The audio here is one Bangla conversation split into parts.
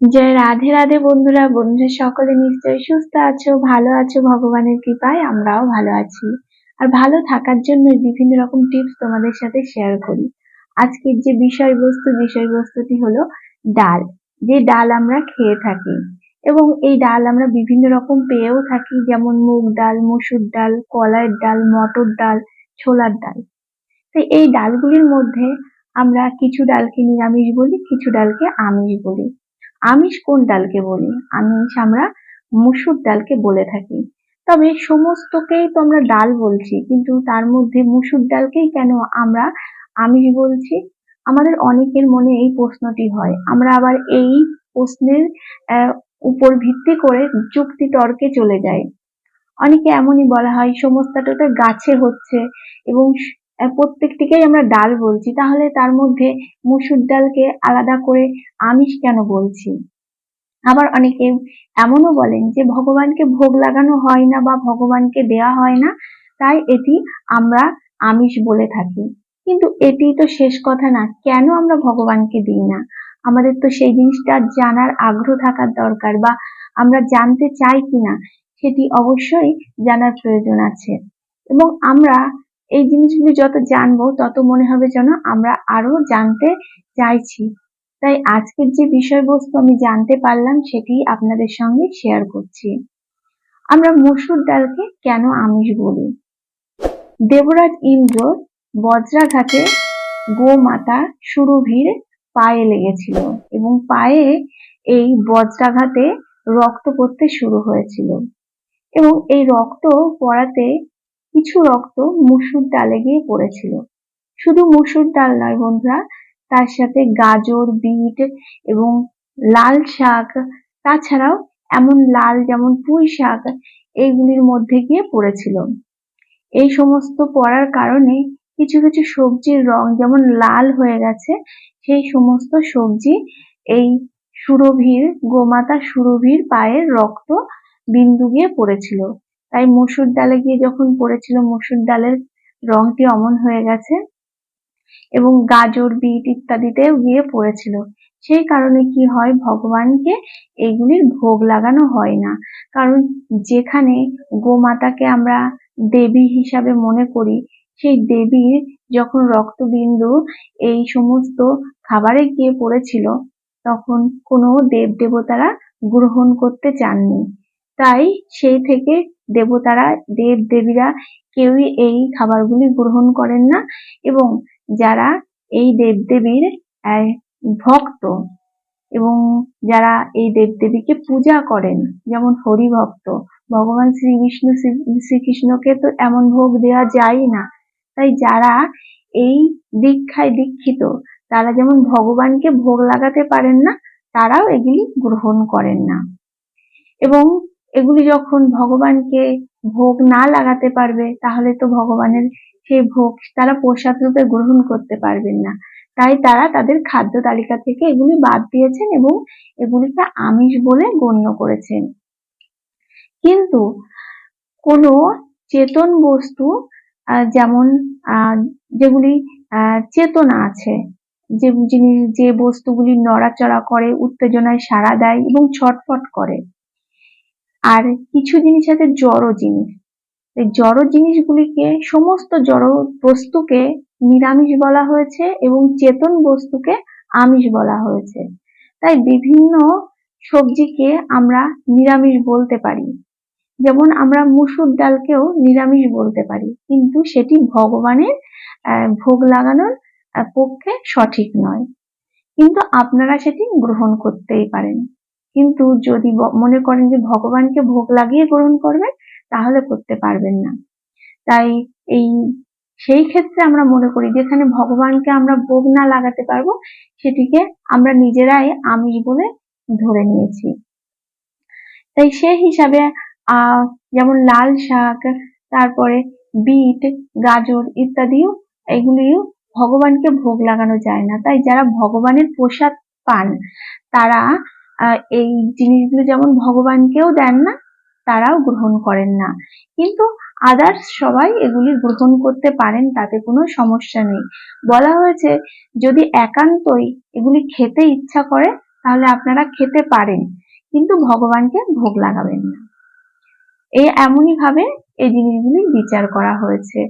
জয় রাধে রাধে বন্ধুরা বন্ধুরা সকলে নিশ্চয়ই সুস্থ আছো, ভালো আছো, ভগবানের কৃপায় আমরাও ভালো আছি। আর ভালো থাকার জন্য বিভিন্ন রকম টিপস তোমাদের সাথে শেয়ার করি। আজকের যে বিষয়বস্তু, বিষয়বস্তুটি হলো ডাল। যে ডাল আমরা খেয়ে থাকি এবং এই ডাল আমরা বিভিন্ন রকম পেয়েও থাকি, যেমন মুগ ডাল, মসুর ডাল, কলাইয়ের ডাল, মটর ডাল, ছোলার ডাল। তো এই ডালগুলির মধ্যে আমরা কিছু ডালকে নিরামিষ বলি, কিছু ডালকে আমিষ বলি। আমিষ কোন ডালকে বলি? আমিষ আমরা মুসুর ডালকে বলে থাকি। তবে সমস্তকেই তো আমরা ডাল বলছি, কিন্তু তার মধ্যে মুসুর ডালকেই কেন আমরা আমিষ বলছি? আমাদের অনেকের মনে এই প্রশ্নটি হয়। আমরা আবার এই প্রশ্নের উপর ভিত্তি করে যুক্তি তর্কে চলে যাই। অনেকে এমনই বলা হয় সমস্তটা তো গাছে হচ্ছে এবং প্রত্যেকটিকেই আমরা ডাল বলছি, তাহলে তার মধ্যে মুসুর ডালকে আলাদা করে আমিষ কেন বলছি? আবার অনেকে এমনও বলেন যে ভগবানকে ভোগ লাগানো হয় না বা ভগবানকে দেয়া হয় না, তাই এটি আমরা আমিষ বলে থাকি। কিন্তু এটি তো শেষ কথা না, কেন আমরা ভগবানকে দিই না? আমাদের তো সেই জিনিসটা জানার আগ্রহ থাকার দরকার বা আমরা জানতে চাই কিনা, সেটি অবশ্যই জানার প্রয়োজন আছে। এবং আমরা এই জিনিসগুলি যত জানব, তত মনে হবে যেন আমরা আরও জানতে চাইছি। তাই আজকের যে বিষয়বস্তু আমি জানতে পারলাম, সেটি আপনাদের সঙ্গে শেয়ার করছি। আমরা মসুর ডালকে কেন আমিষ বলি? দেবরাজ ইন্দ্র বজ্রাঘাতে গোমাতা সুরভির পায়ে লেগেছিল এবং পায়ে এই বজ্রাঘাতে রক্ত পড়তে শুরু হয়েছিল। এবং এই রক্ত পড়াতে কিছু রক্ত মুসুর ডালে গিয়ে পড়েছিল। শুধু মুসুর ডাল নয় বন্ধুরা, তার সাথে গাজর, বিট এবং লাল শাক, তাছাড়াও এমন লাল যেমন পুঁই শাক, এইগুলির মধ্যে গিয়ে পড়েছিল। এই সমস্ত পড়ার কারণে কিছু কিছু সবজির রং যেমন লাল হয়ে গেছে, সেই সমস্ত সবজি এই সুরভির, গোমাতা সুরভির পায়ের রক্ত বিন্দু গিয়ে পড়েছিল। তাই মসুর ডালে গিয়ে যখন পড়েছিল, মসুর ডালের রংটি অমন হয়ে গেছে এবং গাজর, বিট ইত্যাদিতেও গিয়ে পড়েছিল। সেই কারণে কি হয়, ভগবানকে এগুলির ভোগ লাগানো হয় না। কারণ যেখানে গোমাতাকে আমরা দেবী হিসাবে মনে করি, সেই দেবীর যখন রক্তবিন্দু এই সমস্ত খাবারে গিয়ে পড়েছিল, তখন কোনো দেব দেবতারা গ্রহণ করতে চাননি। তাই সেই থেকে দেবতারা দেব দেবীরা কেউই এই খাবারগুলি গ্রহণ করেন না এবং যারা এই দেবদেবীর ভক্ত এবং যারা এই দেবদেবীকে পূজা করেন, যেমন হরি ভক্ত ভগবান শ্রী বিষ্ণু শ্রীকৃষ্ণকে তো এমন ভোগ দেওয়া যায় না। তাই যারা এই দীক্ষায় দীক্ষিত, তারা যেমন ভগবানকে ভোগ লাগাতে পারেন না, তারাও এগুলি গ্রহণ করেন না। এবং এগুলি যখন ভগবানকে ভোগ না লাগাতে পারবে, তাহলে তো ভগবানের সেই ভোগ তারা প্রসাদ রূপে গ্রহণ করতে পারবেন না। তাই তারা তাদের খাদ্য তালিকা থেকে এগুলি বাদ দিয়েছেন এবং এগুলিকে আমিষ বলে গণ্য করেছেন। কিন্তু কোনো চেতন বস্তু যেমন যেগুলি চেতনা আছে, যে জিনিস, যে বস্তুগুলি নড়াচড়া করে, উত্তেজনায় সাড়া দেয় এবং ছটফট করে আর কিছু জিনিস আছে জড় জিনিস। এই জড় জিনিসগুলিকে, সমস্ত জড় বস্তুকে নিরামিষ বলা হয়েছে এবং চেতন বস্তুকে আমিষ বলা হয়েছে। তাই বিভিন্ন সবজিকে আমরা নিরামিষ বলতে পারি। যেমন আমরা মুসুর ডালকেও নিরামিষ বলতে পারি, কিন্তু সেটি ভগবানের ভোগ লাগানোর পক্ষে সঠিক নয়। কিন্তু আপনারা সেটি গ্রহণ করতেই পারেন। কিন্তু যদি মনে করেন যে ভগবানকে ভোগ লাগিয়ে গ্রহণ করবেন, তাহলে করতে পারবেন না। তাই এই, সেই ক্ষেত্রে আমরা মনে করি যেখানে ভগবানকে আমরা ভোগ না লাগাতে পারব, সেটিকে আমরা নিজেরাই আমিষ বলে ধরে নিয়েছি। তাই সে হিসাবে যেমন লাল শাক, তারপরে বিট, গাজর ইত্যাদিও, এগুলিও ভগবানকে ভোগ লাগানো যায় না। তাই যারা ভগবানের প্রসাদ পান, তারা এই জিনিসগুলো যেমন ভগবানকেও দেন না, তারাও গ্রহণ করেন না। কিন্তু আদার্স সবাই এগুলি গ্রহণ করতে পারেন, তাতে কোনো সমস্যা নেই। বলা হয়েছে, যদি একান্তই এগুলি খেতে ইচ্ছা করে, তাহলে আপনারা খেতে পারেন, কিন্তু ভগবানকে ভোগ লাগাবেন না। এই এমনই ভাবে এই জিনিসগুলি বিচার করা হয়েছে।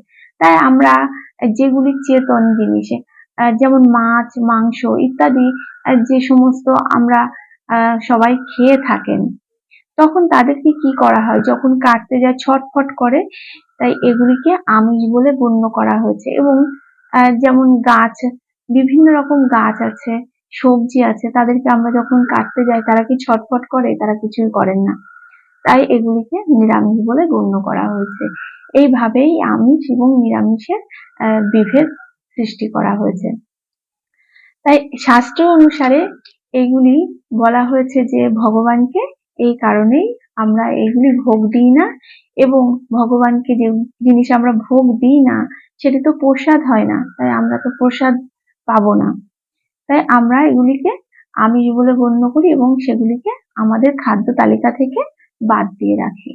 তাই আমরা যেগুলি চেতন জিনিস যেমন মাছ, মাংস ইত্যাদি যে সমস্ত আমরা সবাই খেয়ে থাকেন। তখন তাদেরকে কি করা হয়? যখন কাটতে যায়, ছটফট করে, তাই এগুলিকে আমিষ বলে গণ্য করা হয়েছে। এবং যেমন গাছ, বিভিন্ন রকম গাছ আছে, সবজি আছে, তাদেরকে আমরা যখন কাটতে যাই, তারা কি ছটফট করে? তারা কিছুই করেন না। তাই এগুলিকে নিরামিষ বলে গণ্য করা হয়েছে। এইভাবেই আমিষ এবং নিরামিষের বিভেদ সৃষ্টি করা হয়েছে। তাই শাস্ত্র অনুসারে এগুলি বলা হয়েছে যে ভগবানকে এই কারণেই আমরা এগুলি ভোগ দিই না এবং ভগবানকে যে জিনিস আমরা ভোগ দিই না, সেটি তো প্রসাদ হয় না। তাই আমরা তো প্রসাদ পাবো না। তাই আমরা এগুলিকে আমিষ বলে গণ্য করি এবং সেগুলিকে আমাদের খাদ্য তালিকা থেকে বাদ দিয়ে রাখি।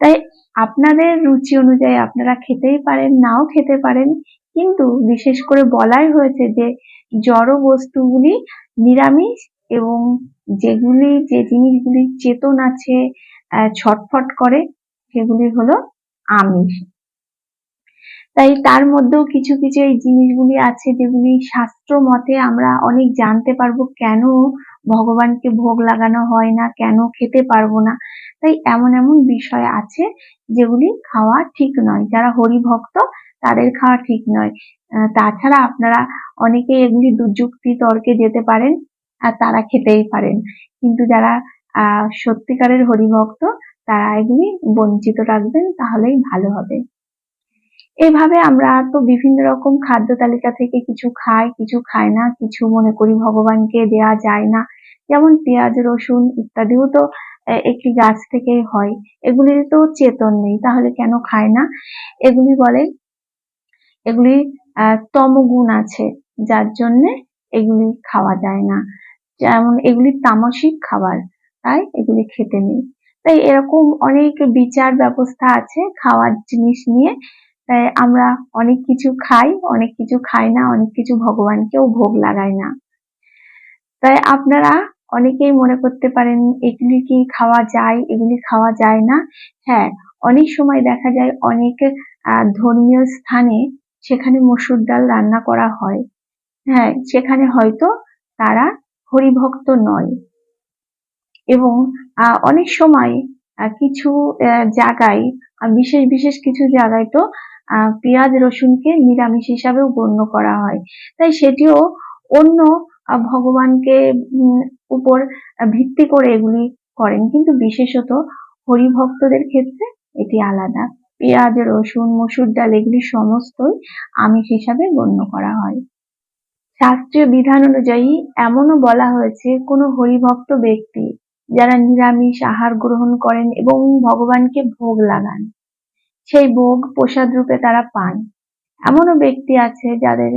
তাই আপনাদের রুচি অনুযায়ী আপনারা খেতেই পারেন, নাও খেতে পারেন কিন্তু বিশেষ করে বলাই হয়েছে যে জড় বস্তুগুলি নিরামিষ এবং যেগুলি, যে জিনিসগুলি চেতন আছে ছটফট করে, সেগুলি হলো আমিষ। তাই তার মধ্যেও কিছু কিছু এই জিনিসগুলি আছে যেগুলি শাস্ত্র মতে আমরা অনেক জানতে পারব কেন ভগবানকে ভোগ লাগানো হয় না, কেন খেতে পারব না। তাই এমন এমন বিষয় আছে যেগুলি খাওয়া ঠিক নয়। যারা হরি ভক্ত তাদের খাওয়া ঠিক নয়। তাছাড়া আপনারা অনেকে এগুলি দুযুক্তি তর্কে যেতে পারেন আর তারা খেতেই পারেন। কিন্তু যারা সত্যিকারের হরিভক্ত, তারা এগুলি বঞ্চিত রাখবেন, তাহলেই ভালো হবে। এভাবে আমরা তো বিভিন্ন রকম খাদ্য তালিকা থেকে কিছু খাই কিছু খাই না, কিছু মনে করি ভগবানকে দেয়া যায় না। যেমন পেঁয়াজ, রসুন ইত্যাদিও তো একটি গাছ থেকেই হয়। এগুলির তো চেতন নেই, তাহলে কেন খায় না? এগুলি বলে এগুলি তমগুণ আছে, যার জন্য এগুলি খাওয়া যায় না। যেমন এগুলি তামসিক খাবার, তাই এগুলি খেতে নেই। তাই এরকম অনেক বিচার ব্যবস্থা আছে খাওয়ার জিনিস নিয়ে। তাই আমরা অনেক কিছু খাই, অনেক কিছু খাই না, অনেক কিছু ভগবানকেও ভোগ লাগাই না। তাই আপনারা অনেকেই মনে করতে পারেন, এগুলি কি খাওয়া যায়, এগুলি খাওয়া যায় না। হ্যাঁ অনেক সময় দেখা যায় অনেক ধর্মীয় স্থানে সেখানে মসুর ডাল রান্না করা হয়। হ্যাঁ সেখানে হয়তো তারা হরিভক্ত নয়। এবং অনেক সময় কিছু জায়গায় বিশেষ বিশেষ কিছু জায়গায় তো পেঁয়াজ রসুনকে নিরামিষ হিসাবেও গণ্য করা হয়। তাই সেটিও অন্য ভগবানকে উপর ভিত্তি করে এগুলি করেন। কিন্তু বিশেষত হরিভক্তদের ক্ষেত্রে এটি আলাদা। পেঁয়াজ, রসুন, মসুর ডাল, এগুলি সমস্তই আমিষ হিসাবে গণ্য করা হয়। শাস্ত্রীয় বিধান অনুযায়ী এমনও বলা হয়েছে, কোনো হরিভক্ত ব্যক্তি যারা নিরামিষ আহার গ্রহণ করেন এবং ভগবানকে ভোগ লাগান, সেই ভোগ প্রসাদ রূপে তারা পান। এমনও ব্যক্তি আছে যাদের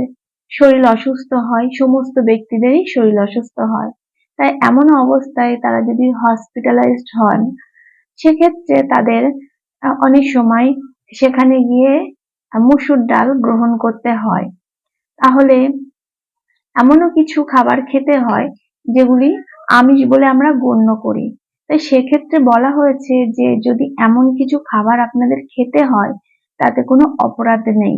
শরীর অসুস্থ হয়, সমস্ত ব্যক্তিদেরই শরীর অসুস্থ হয়। তাই এমন অবস্থায় তারা যদি হসপিটালাইজড হন, সেক্ষেত্রে তাদের অনেক সময় সেখানে গিয়ে মুসুর ডাল গ্রহণ করতে হয়। তাহলে এমনও কিছু খাবার খেতে হয় যেগুলি আমিষ বলে আমরা গণ্য করি। তাই সেক্ষেত্রে বলা হয়েছে যে যদি এমন কিছু খাবার আপনাদের খেতে হয়, তাতে কোনো অপরাধ নেই।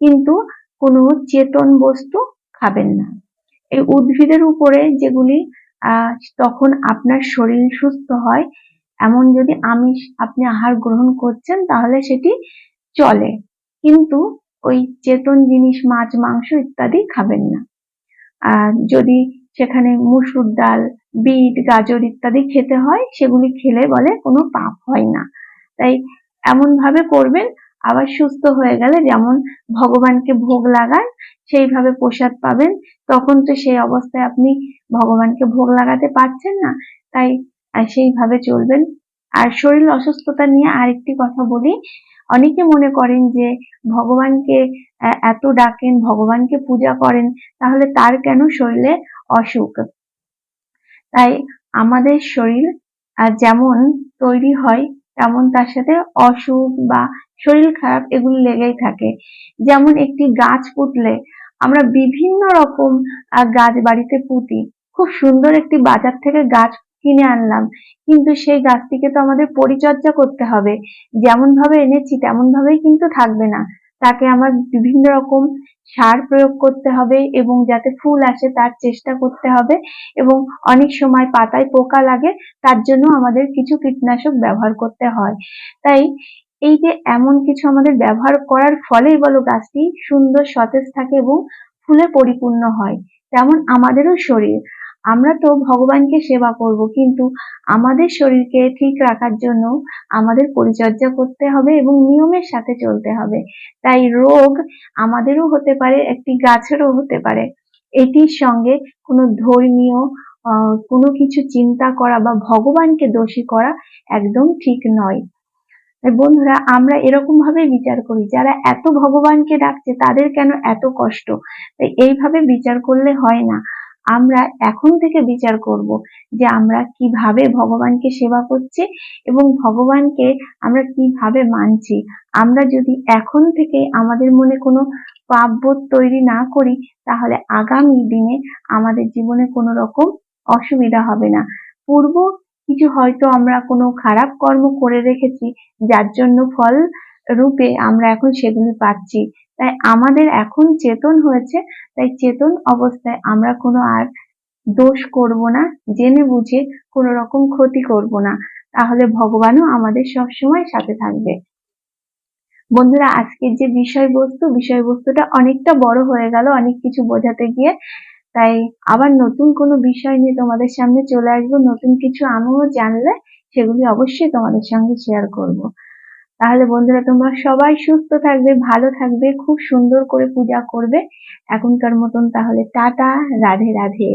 কিন্তু কোনো চেতন বস্তু খাবেন না। এই উদ্ভিদের উপরে যেগুলি তখন আপনার শরীর সুস্থ হয় এমন যদি আমিষ আপনি আহার গ্রহণ করছেন, তাহলে সেটি চলে। কিন্তু ওই চেতন জিনিস, মাছ, মাংস ইত্যাদি খাবেন না। আর যদি সেখানে মুসুর ডাল, বিট, গাজর ইত্যাদি খেতে হয়, সেগুলি খেলে বলে কোনো পাপ হয় না। তাই এমন ভাবে করবেন, আবার সুস্থ হয়ে গেলে যেমন ভগবানকে ভোগ লাগান, সেইভাবে প্রসাদ পাবেন। তখন তো সেই অবস্থায় আপনি ভগবানকে ভোগ লাগাতে পারছেন না। তাই আহ, সেইভাবে চলবেন। আর শরীর অসুস্থতা নিয়ে আরেকটি কথা বলি। অনেকে মনে করেন যে ভগবানকে এত ডাকেন ভগবানকে পূজা করেন তাহলে তার কেন শরীরে অসুখ? তাই আমাদের শরীর যেমন তৈরি হয় তেমন তার সাথে অসুখ বা শরীর খারাপ এগুলো লেগেই থাকে। যেমন একটি গাছ পুঁতলে আমরা বিভিন্ন রকম গাছ বাড়িতে পুঁতি। খুব সুন্দর একটি বাজার থেকে গাছ কিনে আনলাম। কিন্তু সেই গাছটিকে তো আমাদের পরিচর্যা করতে হবে। যেমন ভাবে এনেছি তেমন ভাবেই কিন্তু থাকবে না। তাকে আমার বিভিন্ন রকম সার প্রয়োগ করতে হবে এবং যাতে ফুল আসে তার চেষ্টা করতে হবে এবং অনেক সময় পাতায় পোকা লাগে, তার জন্য আমাদের কিছু কীটনাশক ব্যবহার করতে হয়। তাই এই যে এমন কিছু আমাদের ব্যবহার করার ফলেই বলো গাছটি সুন্দর সতেজ থাকে এবং ফুলে পরিপূর্ণ হয়, তেমন আমাদেরও শরীর। আমরা তো ভগবানকে সেবা করব, কিন্তু আমাদের শরীরকে ঠিক রাখার জন্য আমাদের পরিচর্যা করতে হবে এবং নিয়মের সাথে চলতে হবে। তাই রোগ আমাদেরও হতে পারে, একটি গাছেরও হতে পারে। এটির সঙ্গে কোনো ধর্মীয় কোনো কিছু চিন্তা করা বা ভগবানকে দোষী করা একদম ঠিক নয়। বন্ধুরা, আমরা এরকম ভাবে বিচার করি, যারা এত ভগবানকে ডাকছে তাদের কেন এত কষ্ট? এইভাবে বিচার করলে হয় না। আমরা এখন থেকে বিচার করব যে আমরা কীভাবে ভগবানকে সেবা করছি এবং ভগবানকে আমরা কীভাবে মানছি। আমরা যদি এখন থেকে আমাদের মনে কোনো পাপবোধ তৈরি না করি, তাহলে আগামী দিনে আমাদের জীবনে কোনো রকম অসুবিধা হবে না। পূর্ব কিছু হয়তো আমরা কোনো খারাপ কর্ম করে রেখেছি, যার জন্য ফল রূপে আমরা এখন সেগুলি পাচ্ছি। তাই আমাদের এখন চেতন হয়েছে, তাই চেতন অবস্থায় আমরা কোনো আর দোষ করব না, জেনে বুঝে কোনো রকম ক্ষতি করব না। তাহলে ভগবানও আমাদের সবসময় সাথে থাকবে। বন্ধুরা, আজকের যে বিষয়বস্তু, বিষয়বস্তুটা অনেকটা বড় হয়ে গেল, অনেক কিছু বোঝাতে গিয়ে। তাই আবার নতুন কোনো বিষয় নিয়ে তোমাদের সামনে চলে আসব। নতুন কিছু আমিও জানলে সেগুলি অবশ্যই তোমাদের সঙ্গে শেয়ার করব। তাহলে বন্ধুরা তোমরা সবাই সুস্থ থাকবে, ভালো থাকবে, খুব সুন্দর করে পূজা করবে এখনকার মতন তাহলে টাটা, রাধে রাধে।